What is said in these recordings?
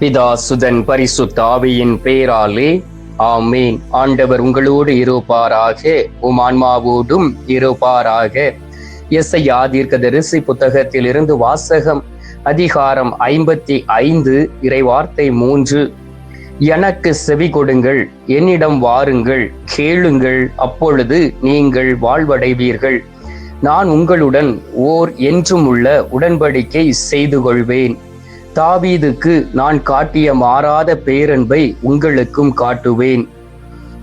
பிதா சுதன் பரிசுத்த ஆவியின் பேராலே ஆமீன். ஆண்டவர் உங்களோடு இருப்பாராக உம் ஆன்மாவோடும் இருப்பாராக. எஸ்ஐயா தீர்க்கதரிசி புத்தகத்திலிருந்து வாசகம் அதிகாரம் ஐம்பத்தி ஐந்து இறைவார்த்தை மூன்று. எனக்கு செவி கொடுங்கள் என்னிடம் வாருங்கள் கேளுங்கள் அப்பொழுது நீங்கள் வாழ்வடைவீர்கள். நான் உங்களுடன் ஓர் என்றும் உள்ள உடன்படிக்கை செய்து கொள்வேன் தாவீதுக்கு நான் காட்டிய மாறாத பேரன்பை உங்களுக்கும் காட்டுவேன்.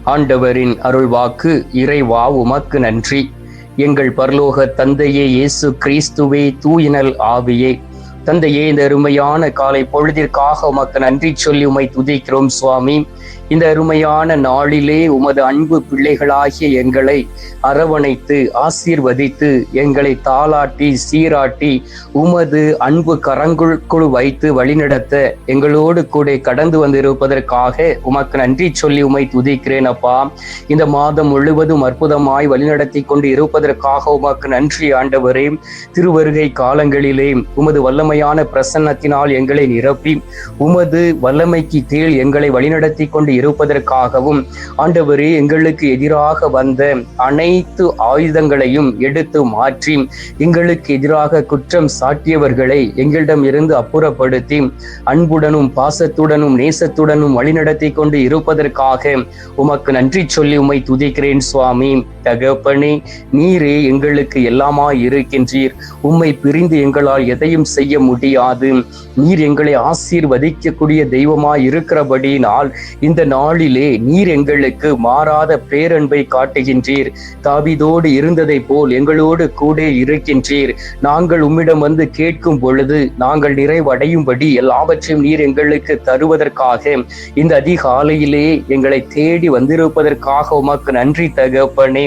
ஆண்டவரின் அருள்வாக்கு இறைவா உமக்கு நன்றி. எங்கள் பரலோக தந்தையே இயேசு கிறிஸ்துவே தூயினல் ஆவியே. தந்தையே இந்த அருமையான காலை பொழுதிற்காக உமக்கு நன்றி சொல்லி உமை துதிக்கிறோம் சுவாமி. இந்த அருமையான நாளிலே உமது அன்பு பிள்ளைகளாகிய எங்களை அரவணைத்து ஆசீர்வதித்து எங்களை தாளாட்டி சீராட்டி உமது அன்பு கரங்குள் வைத்து வழிநடத்த எங்களோடு கூட கடந்து வந்திருப்பதற்காக உமக்கு நன்றி சொல்லி உமை துதிக்கிறேன் அப்பா. இந்த மாதம் முழுவதும் அற்புதமாய் வழிநடத்தி கொண்டு இருப்பதற்காக உமக்கு நன்றி ஆண்டவரே. திருவருகை காலங்களிலே உமது வல்லமையான பிரசன்னத்தினால் எங்களை நிரப்பி உமது வல்லமைக்கு கீழ் எங்களை வழிநடத்தி கொண்டு இருப்பதற்காகவும் ஆண்டவரே எங்களுக்கு எதிராக வந்த அனைத்து ஆயுதங்களையும் எடுத்து மாற்றி எங்களுக்கு எதிராக குற்றம் சாட்டியவர்களை எங்களிடம் இருந்து அப்புறப்படுத்தி அன்புடனும் பாசத்துடனும் நேசத்துடனும் வழிநடத்தி கொண்டு இருப்பதற்காக உமக்கு நன்றி சொல்லி உம்மை துதிக்கிறேன் சுவாமி. தகப்பனே நீரே எங்களுக்கு எல்லாமா இருக்கின்றீர். உம்மை பிரிந்து எங்களால் எதையும் செய்ய முடியாது. நீர் எங்களை ஆசீர்வதிக்கக்கூடிய தெய்வமாய் இருக்கிறபடியினால் இந்த நாளிலே நீர் எங்களுக்கு மாறாத பேரன்பை காட்டுகின்றீர். தாவிதோடு இருந்ததை போல் எங்களோடு கூட இருக்கின்றீர். நாங்கள் உம்மிடம் வந்து கேட்கும் பொழுது நாங்கள் நிறைவடையும்படி எல்லாவற்றையும் நீர் எங்களுக்கு தருவதற்காக இந்த அதிகாலையிலே எங்களை தேடி வந்திருப்பதற்காக உமக்கு நன்றி தகப்பனே.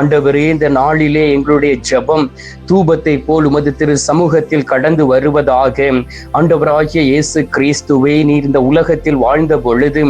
ஆண்டவரே இந்த நாளிலே எங்களுடைய ஜபம் தூபத்தை போல் உமது திரு சமூகத்தில் கடந்து வருவதாக ஆண்டவராகிய இயேசு கிறிஸ்துவே நீர் இந்த உலகத்தில் வாழ்ந்த பொழுது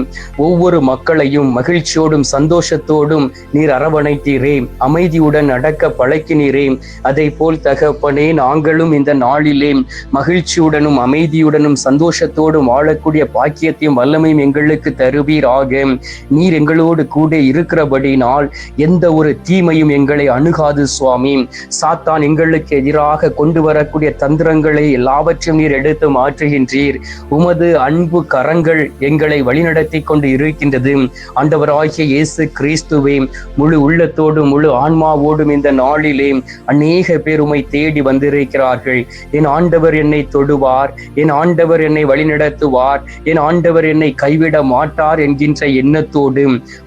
ஒவ்வொரு மக்களையும் மகிழ்ச்சியோடும் சந்தோஷத்தோடும் நீர் அரவணைத்தீரே. அமைதியுடன் நடக்க பழக்கினீரே. அதை போல் தகப்பனே நாங்களும் இந்த நாளிலே மகிழ்ச்சியுடனும் அமைதியுடனும் சந்தோஷத்தோடும் வாழக்கூடிய பாக்கியத்தையும் வல்லமையும் எங்களுக்கு தருவீராக. நீர் எங்களோடு கூட இருக்கிறபடினால் எந்த ஒரு தீமையும் எங்களை அணுகாது சுவாமி. சாத்தான் எங்களுக்கு எதிராக கொண்டு வரக்கூடிய தந்திரங்களை எல்லாவற்றையும் நீர் எடுத்து மாற்றுகின்றீர். உமது அன்பு கரங்கள் எங்களை வழிநடத்தி கொண்டு இருக்கின்றது. ஆண்டவராகிய இயேசு கிறிஸ்துவே முழு உள்ளத்தோடும் முழு ஆன்மாவோடும் இந்த நாளிலே அநேக பேர் உமை தேடி வந்திருக்கிறார்கள். என் ஆண்டவர் என்னை தொடுவார் என் ஆண்டவர் என்னை வழிநடத்துவார் என் ஆண்டவர் என்னை கைவிட மாட்டார் என்கின்ற எண்ணத்தோடு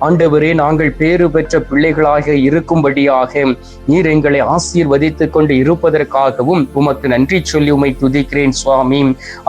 ஆண்டவரே நாங்கள் பேறு பெற்ற பிள்ளைகளாக இருக்கும்படியாக நீர் எங்களை ஆசீர்வதித்துக் கொண்டு இருப்பதற்காகவும் உமக்கு நன்றி சொல்லி உமை துதிக்கிறேன் சுவாமி.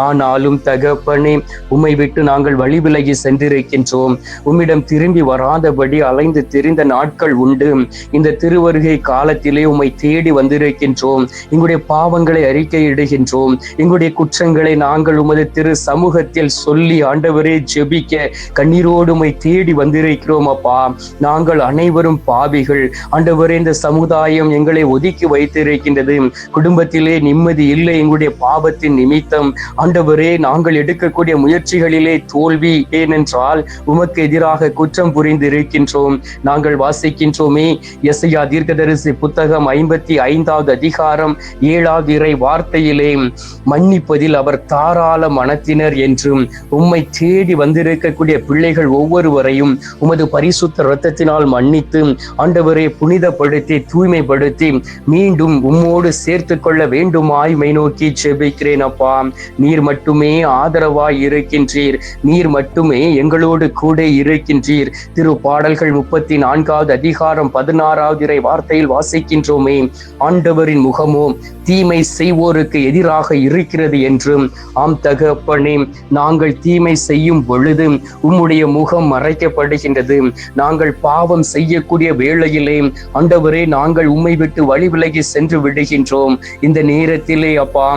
ஆனாலும் தகப்பனே உம்மை விட்டு நாங்கள் வழிவிலகி சென்றிருக்கின்ற சென்றிருக்கின்றோம் உம்மிடம் திரும்பி வராதபடி அலைந்து திரிந்த நாட்கள் உண்டு. இந்த திருவருகை காலத்திலே உம்மை தேடி வந்திருக்கின்றோம். எங்களுடைய பாவங்களை அறிக்கையிடுகின்றோம். எங்களுடைய குற்றங்களை நாங்கள் உமது திரு சமூகத்தில் சொல்லி ஆண்டவரே ஜெபிக்க கண்ணீரோடு உம்மை தேடி வந்திருக்கிறோம் அப்பா. நாங்கள் அனைவரும் பாவிகள். ஆண்டவரே இந்த சமுதாயம் எங்களை ஒதுக்கி வைத்திருக்கின்றது. குடும்பத்திலே நிம்மதி இல்லை எங்களுடைய பாவத்தின் நிமித்தம். ஆண்டவரே நாங்கள் எடுக்கக்கூடிய முயற்சிகளிலே தோல்வி ஏனென்றால் உமக்கு எதிராக குற்றம் புரிந்து இருக்கின்றோம் நாங்கள் வாசிக்கின்றோமே. எஸ்ஐயா தீர்க்கதரிசி புத்தகம் ஐம்பத்தி ஐந்தாவது அதிகாரம் ஏழாவது இறை வார்த்தையிலே மன்னிப்பதில் அவர் தாராள மனத்தினர் என்றும் உம்மை தேடி வந்திருக்கக்கூடிய பிள்ளைகள் ஒவ்வொருவரையும் உமது பரிசுத்த இரத்தத்தினால் மன்னித்து ஆண்டவரை புனிதப்படுத்தி தூய்மைப்படுத்தி மீண்டும் உம்மோடு சேர்த்து கொள்ள வேண்டுமாய் மை நோக்கி செபிக்கிறேன் அப்பா. நீர் மட்டுமே ஆதரவாய் இருக்கின்றீர். நீர் மட்டுமே எங்களோடு கூட இருக்கின்றீர். திரு பாடல்கள் முப்பத்தி நான்காவது அதிகாரம் பதினாறாவது இறை வார்த்தையில் வாசிக்கின்றோமே. ஆண்டவரின் முகமோ தீமை செய்வோருக்கு எதிராக இருக்கிறது என்றும் ஆம் தகப்பனே நாங்கள் தீமை செய்யும் பொழுது உம்முடைய முகம் மறைக்கப்படுகின்றது. நாங்கள் பாவம் செய்யக்கூடிய வேளையிலே ஆண்டவரே நாங்கள் உம்மை விட்டு வழி விலகி சென்று விடுகின்றோம். இந்த நேரத்திலே அப்பா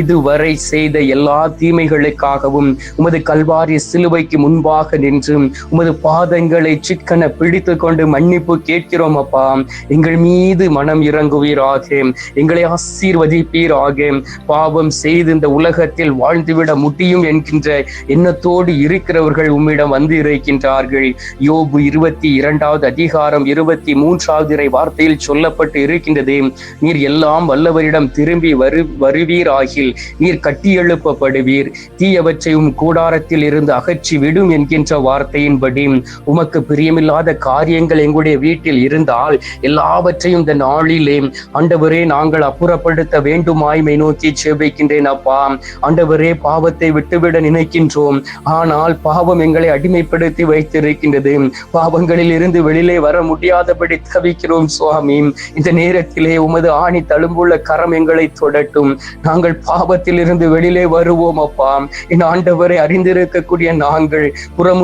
இதுவரை செய்த எல்லா தீமைகளுக்காகவும் உமது கல்வாரி சிலுவைக்கு முன்பாக நின்று என்று உமது பாதங்களை சிக்கன பிடித்து கொண்டு மன்னிப்பு கேட்கிறோம் அப்பா. எங்கள் மீது மனம் இறங்குவீராக. எங்களை ஆசீர்வதிப்பீராக. பாவம் செய்து இந்த உலகத்தில் வாழ்ந்துவிட முடியும் என்கின்ற எண்ணத்தோடு இருக்கிறவர்கள் உம்மிடம் வந்து இருக்கின்றார்கள். யோபு இருபத்தி இரண்டாவது அதிகாரம் இருபத்தி மூன்றாவது இறை வார்த்தையில் சொல்லப்பட்டு இருக்கின்றது. நீர் எல்லாம் வல்லவரிடம் திரும்பி வரு வருவீராகில். நீர் கட்டியெழுப்பப்படுவீர். தீயவற்றை உம் கூடாரத்தில் இருந்து அகற்றி விடும் என்கின்ற வார்த்தையின்படி உமக்கு பிரியமில்லாத காரியங்கள் எங்களுடைய வீட்டில் இருந்தால் எல்லாவற்றையும் இந்த நாளிலே ஆண்டவரே நாங்கள் அப்புறப்படுத்த வேண்டுமாய்மை நோக்கி செபிக்கின்றேன் அப்பா. ஆண்டவரே பாவத்தை விட்டுவிட நினைக்கின்றோம். ஆனால் பாவம் எங்களை அடிமைப்படுத்தி வைத்திருக்கின்றது. பாவங்களில் இருந்து வெளியிலே வர முடியாதபடி தவிக்கிறோம் சுவாமி. இந்த நேரத்திலே உமது ஆணி தழும்புள்ள கரம் எங்களை தொடட்டும். நாங்கள் பாவத்தில் இருந்து வெளியிலே வருவோம் அப்பா. என் ஆண்டவரை அறிந்திருக்கக்கூடிய நாங்கள்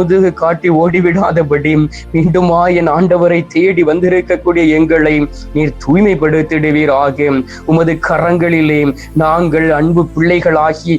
முதுகு காட்டி ஓடிவிடாதபடி மீண்டுமா என் ஆண்டவரை தேடி வந்திருக்கக்கூடிய எங்களை நீர் தூய்மைப்படுத்திடுவீராக. உமது கரங்களிலே நாங்கள் அன்பு பிள்ளைகளாகி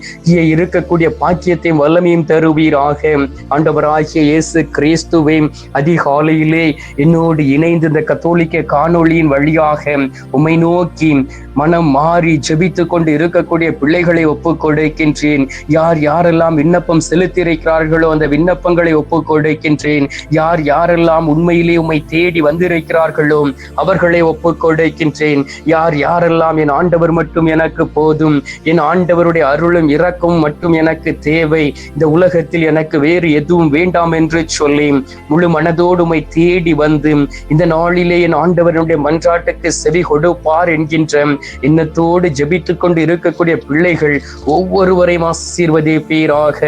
இருக்கக்கூடிய பாக்கியத்தையும் வல்லமையும் தருவீராக. ஆண்டவராகிய இயேசு கிறிஸ்துவை அதிகாலையிலே என்னோடு இணைந்து இந்த கத்தோலிக்க காணொளியின் வழியாக உமை நோக்கி மனம் மாறி ஜெபித்து கொண்டு இருக்கக்கூடிய பிள்ளைகளை ஒப்பு கொடுக்கின்றேன். யார் யாரெல்லாம் விண்ணப்பம் செலுத்தியிருக்கிறார்களோ அந்த விண்ணப்பங்களை ஒப்பு கொடுக்கின்றேன். யார் யாரெல்லாம் உண்மையிலே உம்மை தேடி வந்திருக்கிறார்களோ அவர்களை ஒப்பு கொடுக்கின்றேன். யார் யாரெல்லாம் என் ஆண்டவர் மட்டும் எனக்கு போதும் என் ஆண்டவருடைய அருளும் இறக்கும் மட்டும் எனக்கு தேவை இந்த உலகத்தில் எனக்கு வேறு எதுவும் வேண்டாம் என்று சொல்லி முழு மனதோடு உம்மை தேடி வந்து இந்த நாளிலே என் ஆண்டவருடைய மன்றாட்டுக்கு செவி கொடுப்பார் என்கின்ற இன்னத்தோடு ஜெபித்துக் கொண்டு இருக்கக்கூடிய பிள்ளைகள் ஒவ்வொருவரையும் ஆசீர்வதிப்பீராக.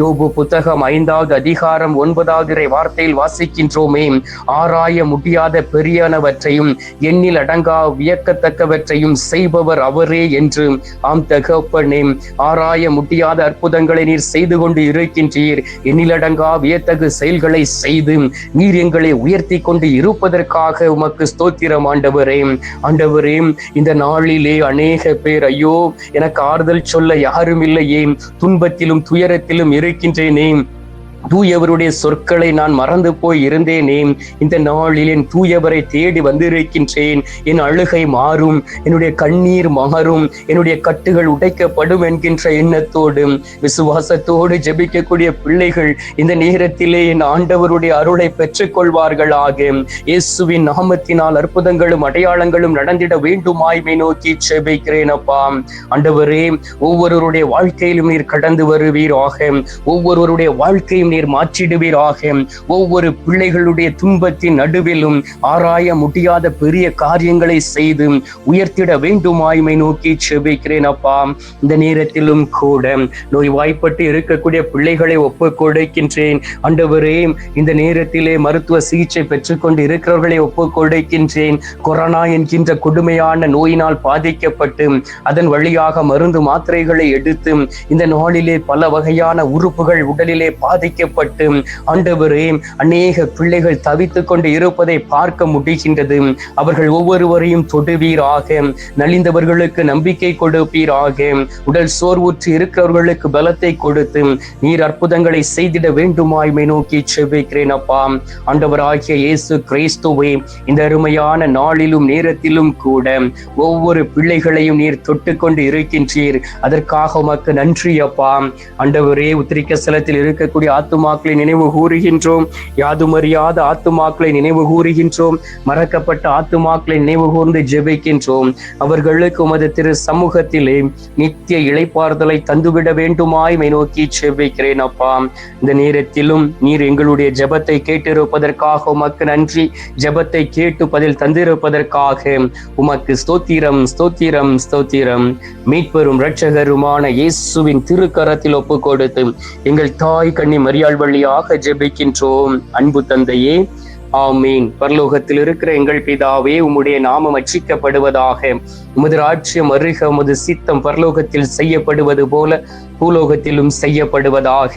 யோபு புத்தகம் ஐந்தாவது அதிகாரம் ஒன்பதாவது வார்த்தையில் வாசிக்கின்றோமே ஆராய முடியாத பெரியனவற்றையும் எண்ணில் அடங்கா வியக்கத்தக்கவற்றையும் செய்பவர் அவரே என்று ஆம் தகப்பனே ஆராய முடியாத அற்புதங்களை நீர் செய்து கொண்டு இருக்கின்றீர். எண்ணிலடங்கா வியத்தகு செயல்களை செய்து நீர் எங்களை உயர்த்தி கொண்டு இருப்பதற்காக உமக்கு ஸ்தோத்திரம் ஆண்டவரே. ஆண்டவரே இந்த நாள் நாளிலே அநேக பேர் ஐயோ எனக்கு ஆறுதல் சொல்ல யாரும் இல்லையே துன்பத்திலும் துயரத்திலும் இருக்கின்றேனே தூயவருடைய சொற்களை நான் மறந்து போய் இருந்தேனே இந்த நாளில் என் தூயவரை தேடி வந்திருக்கின்றேன். என் அழுகை மாறும் என்னுடைய கண்ணீர் மாறும் என்னுடைய கட்டுகள் உடைக்கப்படும் என்கின்ற எண்ணத்தோடு விசுவாசத்தோடு ஜெபிக்கக்கூடிய பிள்ளைகள் இந்த நேரத்திலே என் ஆண்டவருடைய அருளை பெற்றுக்கொள்வார்கள் ஆகும் இயேசுவின் நாமத்தினால் அற்புதங்களும் அடையாளங்களும் நடந்திட வேண்டுமாய்மை நோக்கி ஜெபிக்கிறேன் அப்பா. ஆண்டவரே ஒவ்வொருவருடைய வாழ்க்கையிலும் நீர் கடந்து வருவீராக. ஒவ்வொருவருடைய வாழ்க்கையும் நீர் மாற்றிடுவீராக. ஒவ்வொரு பிள்ளைகளுடைய துன்பத்தின் நடுவிலும் ஆராய முடியாத பெரிய காரியங்களை செய்து உயர்த்திட வேண்டுமாய்மை நோக்கி செபிக்கிறேன் அப்பா. இந்த நேரத்திலும் கூட நோய்வாய்ப்பட்டு இருக்கக்கூடிய பிள்ளைகளை ஒப்பு கொடுக்கின்றேன். அண்டவரே இந்த நேரத்திலே மருத்துவ சிகிச்சை பெற்றுக்கொண்டு இருக்கிறவர்களை ஒப்பு கொடுக்கின்றேன். கொரோனா என்கின்ற கொடுமையான நோயினால் பாதிக்கப்பட்டு அதன் வழியாக மருந்து மாத்திரைகளை எடுத்து இந்த நாளிலே பல வகையான உறுப்புகள் உடலிலே பாதிக்க வைக்கப்பட்டு ஆண்டவரே அநேக பிள்ளைகள் தவித்துக் கொண்டு இருப்பதை பார்க்க முடிகின்றது. அவர்கள் ஒவ்வொருவரையும் தொடுவீராக நலிந்தவர்களுக்கு நம்பிக்கை கொடுப்பீராக உடல் சோர்வுற்று இருக்கிறவர்களுக்கு பலத்தை கொடுத்து நீர் அற்புதங்களை செய்திட வேண்டுமாய்மை நோக்கி செவ்விக்கிறேன் அப்பா. ஆண்டவராகிய இயேசு கிறிஸ்துவே இந்த அருமையான நாளிலும் நேரத்திலும் கூட ஒவ்வொரு பிள்ளைகளையும் நீர் தொட்டுக்கொண்டு இருக்கின்றீர். அதற்காக உமக்கு நன்றி அப்பா. ஆண்டவரே உத்திரிக்க ஸ்தலத்தில் இருக்கக்கூடிய ஆத்துமாக்களை நினைவு கூறுகின்றோம். யாதுமறியாத ஆத்துமாக்களை நினைவு கூறுகின்றோம். மறக்கப்பட்ட ஆத்துமாக்களை நினைவு கூர்ந்து ஜெபிக்கின்றோம். அவர்களுக்கு உமது திரு சமூகத்திலே நித்திய இளைப்பாறுதலை தந்துவிட வேண்டுமாய் மை நோக்கி ஜெபிக்கிறேன் அப்பா. இந்த நேரத்திலும் நீர் எங்களுடைய ஜபத்தை கேட்டிருப்பதற்காக உமக்கு நன்றி. ஜபத்தை கேட்டு பதில் தந்திருப்பதற்காக உமக்கு ஸ்தோத்திரம் ஸ்தோத்திரம் ஸ்தோத்திரம். மீட்பெரும் இரட்சகருமான இயேசுவின் திருக்கரத்தில் ஒப்பு கொடுத்து எங்கள் தாய் கண்ணி வழியாக ஜெபிக்கின்றோம். அன்பு தந்தையே ஆமீன். பரலோகத்தில் இருக்கிற எங்கள் பிதாவே உம்முடைய நாமம் அச்சிக்கப்படுவதாக. உமது ராஜ்யம் அருக உமது சித்தம் பரலோகத்தில் செய்யப்படுவது போல பூலோகத்திலும் செய்யப்படுவதாக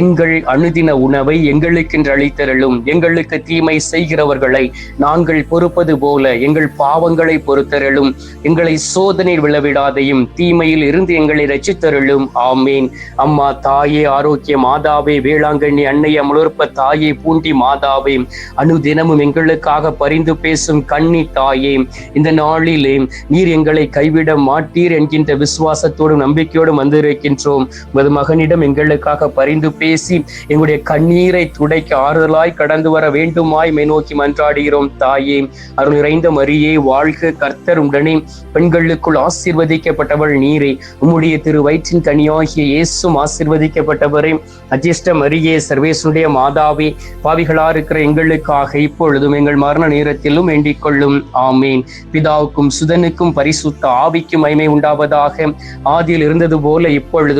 எங்கள் அனுதின உணவை எங்களுக்கென்று அளித்தருளும் எங்களுக்கு தீமை செய்கிறவர்களை நாங்கள் பொறுப்பது போல எங்கள் பாவங்களை பொறுத்தருளும் எங்களை சோதனை விழவிடாதையும் தீமையில் இருந்து எங்களை ரச்சித்தருளும் ஆமீன். அம்மா தாயே ஆரோக்கிய மாதாவே வேளாங்கண்ணி அன்னைய முழுப்ப தாயே பூண்டி மாதாவே அனுதினமும் எங்களுக்காக பரிந்து பேசும் கண்ணி தாயே இந்த நாளிலே நீர் எங்களை கைவிட மாட்டீர் என்கின்ற விசுவாசத்தோடும் நம்பிக்கையோடும் வந்திருக்கின்றோம். உமது மகனிடம் எங்களுக்காக பரிந்து பேசி எங்களுடைய கண்ணீரை துடைக்க ஆறுதலாய் கடந்து வர வேண்டுமாய் மை நோக்கி மன்றாடுகிறோம் தாயே. அருள் நிறைந்த மரியே வாழ்க கர்த்தர் உடனே பெண்களுக்குள் ஆசீர்வதிக்கப்பட்டவள் நீரே. உம்முடைய திரு வயிற்றின் கனியாகிய இயேசும் ஆசீர்வதிக்கப்பட்டவரே. அஜிஷ்ட மரியே சர்வேசனுடைய மாதாவே. பாவிகளா இருக்கிற எங்களுக்காக இப்பொழுதும் எங்கள் மரண நேரத்திலும் வேண்டிக் கொள்ளும். ஆமேன். பிதாவுக்கும் சுதனுக்கும் பரிசுத்த ஆவிக்கும் மைமை உண்டாவதாக. ஆதியில் இருந்தது போல இப்பொழுது